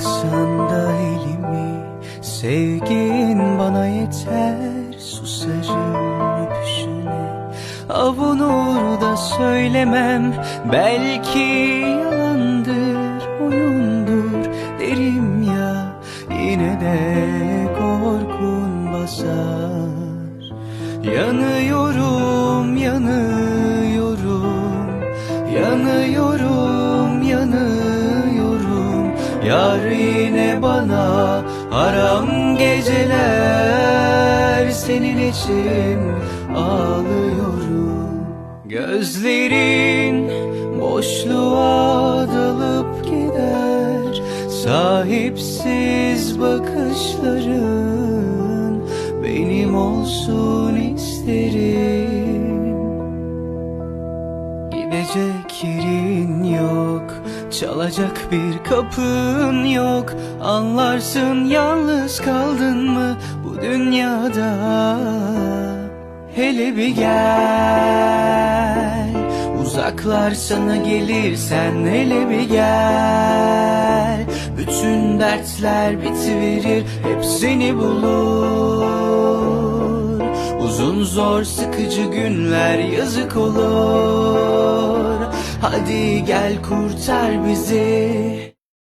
Bıraksan da elimi. Sevgin bana yeter. Susarım öpüşüne. Avunur da söylemem. Belki yalandır Oyundur. Derim ya Yine de korkun basar. Yanıyorum, yanıyorum. Yanıyorum, yanıyorum Yar yine bana haram geceler Senin için ağlıyorum. Gözlerin boşluğa dalıp gider Sahipsiz bakışların benim olsun isterim Gidecek yerin yok Çalacak bir kapın yok. Anlarsın yalnız kaldın mı bu dünyada? Hele bir gel Uzaklar sana gelirsen hele bir gel. Bütün dertler bitiverir hep seni bulur. Uzun zor sıkıcı günler yazık olur Hadi gel kurtar bizi